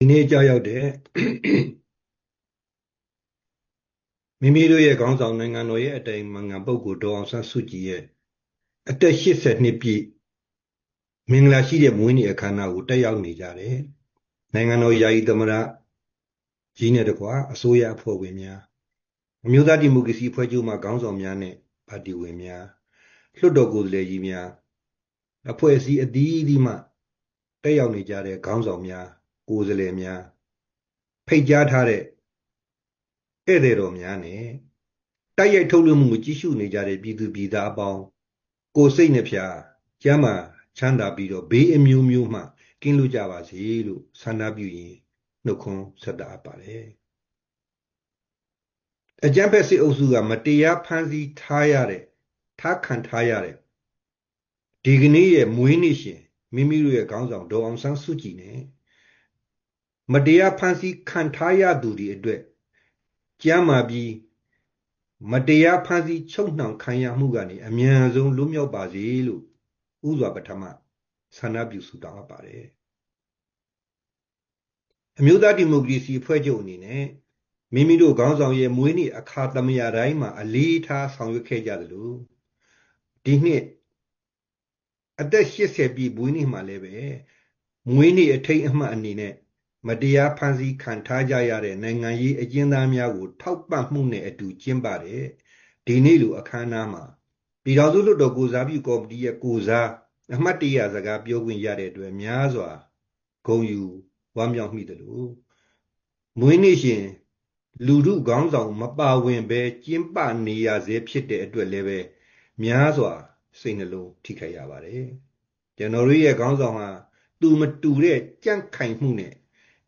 ဒီနေ့ကြောက်ရောက်တဲ့မိမိတို့ရဲ့ခေါင်းဆောင်နိုင်ငံတော်ရဲ့အတိုင်ပင်ခံပုဂ္ဂိုလ်ဒေါ်အောင်ဆန်းစုကြည်ရဲ့အသက်80နှစ်ပြည့်မင်္ဂလာရှိတဲ့မွေးနေ့အခမ်းအနားကိုတက်ရောက်နေကြတယ်နိုင်ငံတော်ယာယီသမ္မတကြီးနဲ့တကွာအစိုးရအဖွဲ့ဝင်များအမျိုးသားဒီမိုကရေစီအဖွဲ့ချုပ်မှခေါင်းဆောင်များနဲ့ပါတီဝင်များလွှတ်တော်ကိုယ်စားလှယ်ကြီးများအဖွဲ့အစည်းအသီးသီးမှတက်ရောက်နေကြတဲ့ခေါင်းဆောင်များ ကိုယ်စားလှယ်များဖိတ်ကြားထားတဲ့ဧည့်သည်တော်များနဲ့တိုက်ရိုက်ထုတ်လွှင့်မှုကိုကြီးစုနေကြတဲ့ပြည်သူပြည်သားအပေါင်းကိုယ်စိတ်နှဖျားကျမ်းမာချမ်းသာပြီးတော့ဘေးအမျိုးမျိုးမှကင်းလွတ်ကြပါစေလို့ဆန္ဒပြုရင်နှုတ်ခွန်းဆက်တာပါတယ်အကြံဖက်စစ်အုပ်စုကမတရားဖမ်းဆီးထားရတဲ့ထားခံထားရတဲ့ဒီကနေ့ရဲ့မွေးနေ့ရှင်မိမိတို့ရဲ့ခေါင်းဆောင်ဒေါ်အောင်ဆန်းစုကြည်နဲ့ မတရားဖမ်းဆီးခံထားရသူတွေအတွက်ကြမ်းမာပြီးမတရားဖမ်းဆီးချုပ်နှောင်ခံရမှုကနေအမြန်ဆုံးလွတ်မြောက်ပါစေလို့ဥစွာပထမဆန္ဒပြုဆုတောင်းအပ်ပါတယ်အမျိုးသားဒီမိုကရေစီအဖွဲ့ချုပ်အနေနဲ့မိမိတို့ခေါင်းဆောင်ရဲ့မွေးနေ့အခါသမယတိုင်းမှာအလေးထားဆောင်ရွက်ခဲ့ကြသလိုဒီနှစ်အသက်80ပြည့်မွေးနေ့မှာလည်းပဲမွေးနေ့အထိမ်းအမှတ်အနေနဲ့ မတရားဖမ်းဆီးခံထားကြရတဲ့နိုင်ငံရေးအကျဉ်းသားများကို ထောက်ပံ့မှုနဲ့အတူကျင်းပတဲ့ဒီနေ့လိုအခမ်းအနားမှာပြည်တော်စုလွှတ်တော်ကိုစားပြုကော်မတီရဲ့ကိုစားအမှတ်တရစကားပြောခွင့်ရတဲ့အတွက်များစွာဂုဏ်ယူဝမ်းမြောက်မိတယ်လို့မွေးနေ့ရှင်လူထုခေါင်းဆောင်မပါဝင်ပဲကျင်းပနေရစေဖြစ်တဲ့အတွက်လည်းပဲများစွာစိတ်နှလုံးထိခိုက်ရပါတယ်ကျွန်တော်တို့ရဲ့ခေါင်းဆောင်ဟာသူမတူတဲ့ကြန့်ခိုင်မှုနဲ့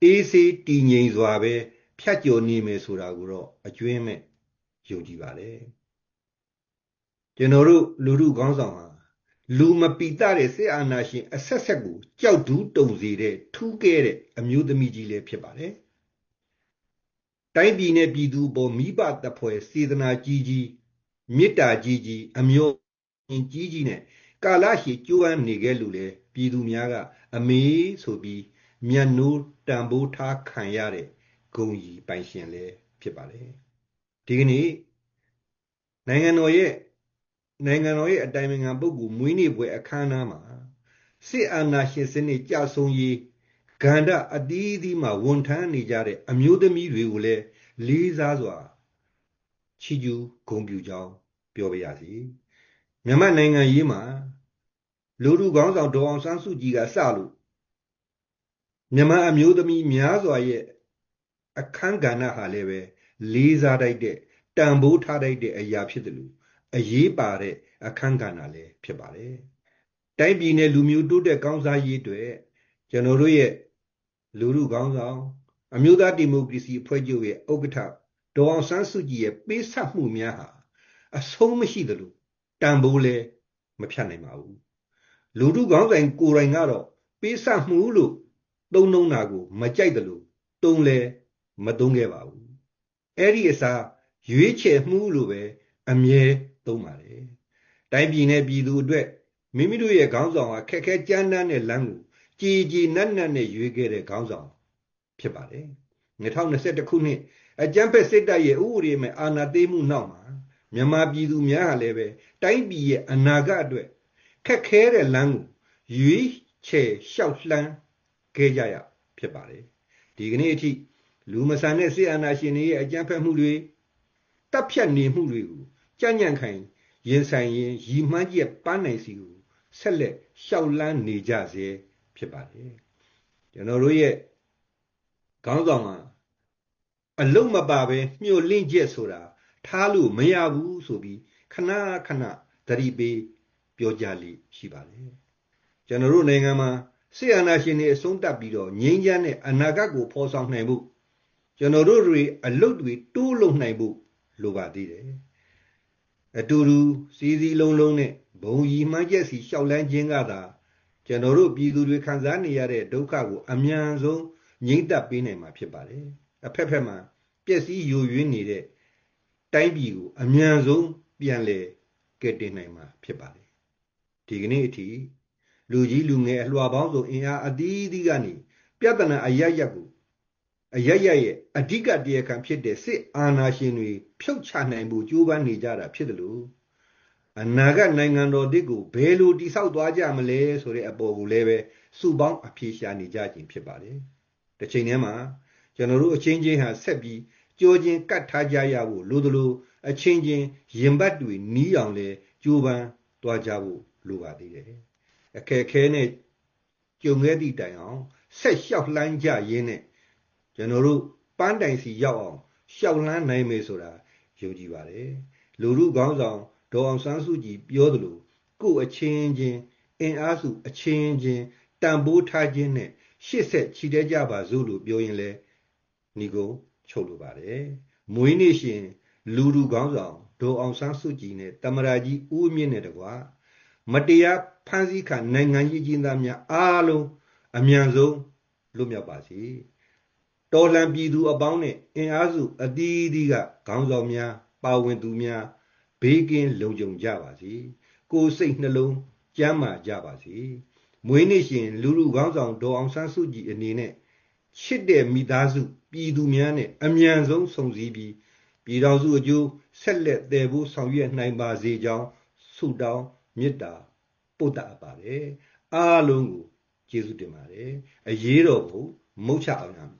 အေးဆေးတည်ငြိမ်စွာပဲဖြတ်ကျော်နေမယ်ဆိုတာကိုတော့အကျွင်းမဲ့ယုံကြည်ပါတယ်ကျွန်တော်တို့လူထုခေါင်းဆောင်ဟာလူမပီတတဲ့စစ်အာဏာရှင်အဆက်ဆက်ကိုကြောက်ဒူးတုံစေတဲ့ထူးကဲတဲ့အမျိုးသမီးကြီးလည်းဖြစ်ပါတယ်တိုင်းပြည်နဲ့ပြည်သူပေါ်မိဘတပွဲစေတနာကြီးကြီးမေတ္တာကြီးကြီးအမျိုးကြီးကြီးနဲ့ကာလရှည်ကြိုးပမ်းနေခဲ့လို့လေပြည်သူများကအမေဆိုပြီး မျက်နှိုးတန်ဖိုးထားခံရတဲ့ဂုံကြီးပိုင်ရှင်လည်းဖြစ်ပါတယ်ဒီကနေ့နိုင်ငံတော်ရဲ့နိုင်ငံတော်ရဲ့အတိုင်ပင်ခံပုဂ္ဂိုလ်မွေးနေ့ပွဲအခမ်းအနားမှာစစ်အာဏာရှင်စနစ်ကြဆုံးရေးဂန္ဓအသီးသီးမှာဝန်ထမ်းနေကြတဲ့အမျိုးသမီးတွေကိုလည်းလေးစားစွာချီးကျူးဂုဏ်ပြုကြောင်းပြောပါရစေမြန်မာနိုင်ငံရေးမှာလူလူကောင်းဆောင်ဒေါအောင်ဆန်းစုကြည်ကစလို့ မြန်မာအမျိုးသမီးများစွာရဲ့အခန်းကဏ္ဍဟာလည်းပဲလေးစားတိုက်တဲ့တန်ဖိုးထားတိုက်တဲ့အရာဖြစ်တယ်လို့အရေးပါတဲ့အခန်းကဏ္ဍလည်းဖြစ်ပါတယ်။တိုင်းပြည်နဲ့လူမျိုးတိုးတက်ကောင်းစားရေးအတွက်ကျွန်တော်တို့ရဲ့လူလူကောင်းဆောင်အမျိုးသားဒီမိုကရေစီအဖွဲ့ချုပ်ရဲ့ဥက္ကဋ္ဌဒေါအောင်ဆန်းစုကြည်ရဲ့ပေးဆက်မှုများဟာအဆုံးမရှိသလိုတန်ဖိုးလည်းမဖြတ်နိုင်ပါဘူး။လူလူကောင်းဆိုင်ကိုယ်တိုင်ကတော့ပေးဆက်မှုလို့ သုံးနှုံးတာကို မကြိုက်တယ်လို့သုံးလဲမသုံးခဲ့ပါဘူးအဲ့ဒီအစားရွေးချယ်မှုလို့ပဲအမြဲသုံးပါတယ်တိုင်းပြည်နဲ့ပြည်သူအတွက်မိမိတို့ရဲ့ခေါင်းဆောင်ဟာခက်ခဲကြမ်းတမ်းတဲ့လမ်းကိုကြည်ကြည်နက်နက်နဲ့ရွေးခဲ့တဲ့ခေါင်းဆောင်ဖြစ်ပါတယ်2021ခုနှစ်အကြမ်းဖက်စစ်တပ်ရဲ့ဥပဒေမဲ့အာဏာသိမ်းမှုနောက်မှာမြန်မာပြည်သူများဟာလည်းပဲတိုင်းပြည်ရဲ့အနာဂတ်အတွက်ခက်ခဲတဲ့လမ်းကိုရွေးချယ်လျှောက်လှမ်း ခဲ့ကြရဖြစ်ပါတယ်ဒီကနေ့အထိလူမဆန်တဲ့စစ်အာဏာရှင်တွေရဲ့အကြမ်းဖက်မှုတွေတပ်ဖြတ်နေမှုတွေကိုကြံ့ကြံ့ခိုင်ရင်ဆိုင်ရင်ရီမှန်းချက်ပန်းနိုင်စီကိုဆက်လက်ရှောက်လန်းနေကြစေဖြစ်ပါတယ်ကျွန်တော်တို့ရဲ့ခေါင်းဆောင်ကအလုံးမပါပဲမျှို့လင့်ချက်ဆိုတာထားလို့မရဘူးဆိုပြီးခဏခဏသတိပေးပြောကြလိရှိပါတယ်ကျွန်တော်တို့နိုင်ငံမှာ စစ်အာဏာရှင်တွေအဆုံးတတ်ပြီးတော့ငြိမ်းချမ်းတဲ့အနာဂတ်ကိုဖော်ဆောင်နိုင်ဖို့ကျွန်တော်တို့တွေအလုတ်တွေတိုးလုံနိုင်ဖို့လိုပါသေးတယ်အတူတူစီစီလုံးလုံးနဲ့ဘုံရီမှန်းချက်စီရှောက်လန်းခြင်းကသာကျွန်တော်တို့ပြည်သူတွေခံစားနေရတဲ့ဒုက္ခကိုအမြန်ဆုံးငြိမ့်သက်ပေးနိုင်မှာဖြစ်ပါတယ်အဖက်ဖက်မှာပျက်စီးယိုယွင်းနေတဲ့တိုင်းပြည်ကိုအမြန်ဆုံးပြန်လဲကယ်တင်နိုင်မှာဖြစ်ပါတယ်ဒီကနေ့အထိ လူကြီးလူငယ်အလွှာပေါင်းစုံအင်အားအသီးသီးကနေပြဿနာအရရက်ကိုအရရရဲ့အဓိကတရားခံဖြစ်တဲ့စစ်အာဏာရှင်တွေဖြုတ်ချနိုင်ဖို့ကြိုးပမ်းနေကြတာဖြစ်တယ်လို့အနာဂတ်နိုင်ငံတော်တွေကိုဘယ်လိုတိဆောက်သွားကြမလဲဆိုတဲ့အပေါ်ကိုလည်းပဲစုပေါင်းအပြေရှားနေကြခြင်းဖြစ်ပါတယ်။တစ်ချိန်တည်းမှာကျွန်တော်တို့အချင်းချင်းဟာဆက်ပြီးကြောချင်းကတ်ထားကြရဖို့လိုသလိုအချင်းချင်းရင်ဘတ်တွေနီးအောင်လဲကြိုးပမ်းသွားကြဖို့လိုပါသေးတယ်။ အခက်ခဲနဲ့ကြုံခဲ့သည့်တိုင်အောင်ဆက်လျှောက်လှမ်းကြရင်းနဲ့ကျွန်တော်တို့ပန်းတိုင်စီရောက်အောင်ရှောက်လန်းနိုင်မယ်ဆိုတာယုံကြည်ပါတယ်လူမှုခေါင်းဆောင်ဒေါ်အောင်ဆန်းစုကြည်ပြောသလိုကိုယ်အချင်းချင်းအင်အားစုအချင်းချင်းတန်ဖိုးထားခြင်းနဲ့ရှစ်ဆက်ချီတဲ့ကြပါစို့လို့ပြောရင်လဲညီကုန်းချုပ်လိုပါတယ်မွေးနေ့ရှင်လူလူခေါင်းဆောင်ဒေါ်အောင်ဆန်းစုကြည်နဲ့တမရာကြီးဦးမြင့်နဲ့တကွာမတရား ဖမ်းဆီးခံနိုင်ငံကြီးကြီးသားများအားလုံးအမြန်ဆုံးလွတ်မြောက်ပါစေတော်လှန်ပြည်သူအပေါင်းနဲ့အင်အားစုအသီးသီးကခေါင်းဆောင်များ ပါဝင်သူများဘေးကင်းလုံခြုံကြပါစေကိုယ်စိတ်နှလုံးကျမ်းမာကြပါစေမွေးနေ့ရှင် လူလူခေါင်းဆောင်ဒေါ်အောင်ဆန်းစုကြည်အနေနဲ့ချစ်တဲ့မိသားစုပြည်သူများနဲ့အမြန်ဆုံးဆုံစည်းပြီးပြည်တော်စုအကျိုးဆက်လက်တည်ဖို့ဆောင်ရွက်နိုင်ပါစေကြောင်းဆုတောင်းမေတ္တာ ပို့တာပါတယ်အားလုံးကိုကျေးဇူးတင်ပါတယ်အရေးတော်ကိုမုတ်ချအောင်ရမယ်